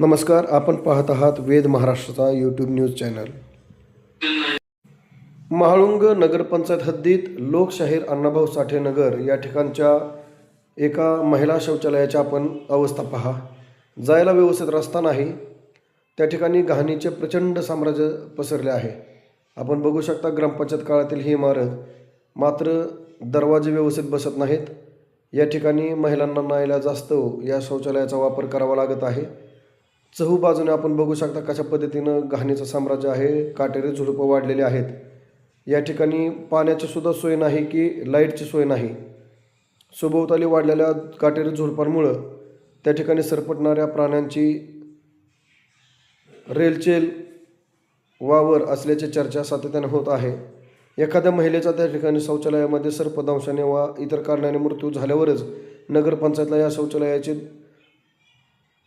नमस्कार आपण पाहत आहात वेद महाराष्ट्राचा यूट्यूब न्यूज चॅनल. महाळुंग नगरपंचायत हद्दीत लोकशाहीर अण्णाभाऊ साठे नगर या ठिकाणच्या एका महिला शौचालयाची आपण अवस्था पहा. जायला व्यवस्थित रस्ता नाही. त्या ठिकाणी घाणीचे प्रचंड साम्राज्य पसरले आहे. आपण बघू शकता ग्रामपंचायत काळातील ही इमारत मात्र दरवाजे व्यवस्थित बसत नाहीत. या ठिकाणी महिलांना नाईला जास्त या शौचालयाचा वापर करावा लागत आहे. चहूबाजूने आपण बघू शकता कशा पद्धतीनं घाणीचं साम्राज्य आहे काटेरी झुडपं वाढलेली आहेत. या ठिकाणी पाण्याची सुद्धा सोय नाही की लाईटची सोय नाही. सभोवताली वाढलेल्या काटेरी झुडपांमुळं त्या ठिकाणी सरपटणाऱ्या प्राण्यांची रेलचेल वावर असल्याची चर्चा सातत्याने होत आहे. एखाद्या महिलेचा त्या ठिकाणी शौचालयामध्ये सर्पदंशाने वा इतर कारणाने मृत्यू झाल्यावरच नगरपंचायतला या शौचालयाची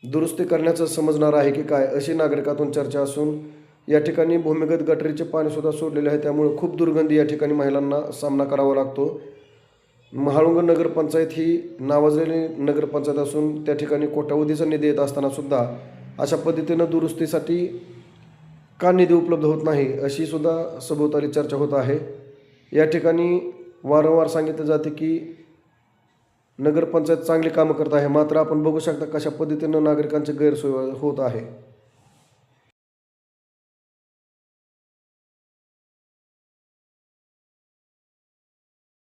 दुरुस्ती करण्याचं समजणार आहे की काय अशी नागरिकातून चर्चा असून या ठिकाणी भूमिगत गटरीचे पाणीसुद्धा सोडलेले आहे. त्यामुळे खूप दुर्गंधी या ठिकाणी महिलांना सामना करावा लागतो. महाळुंग नगरपंचायत ही नावाजलेली नगरपंचायत असून त्या ठिकाणी कोट्यावधीचा निधी येत असतानासुद्धा अशा पद्धतीनं दुरुस्तीसाठी का निधी उपलब्ध होत नाही अशी सुद्धा सभोवताली चर्चा होत आहे. या ठिकाणी वारंवार सांगितलं जाते की नगरपंचायत चांगली कामं करत आहे. मात्र आपण बघू शकता कशा पद्धतीनं नागरिकांचे गैरसोय होत आहे.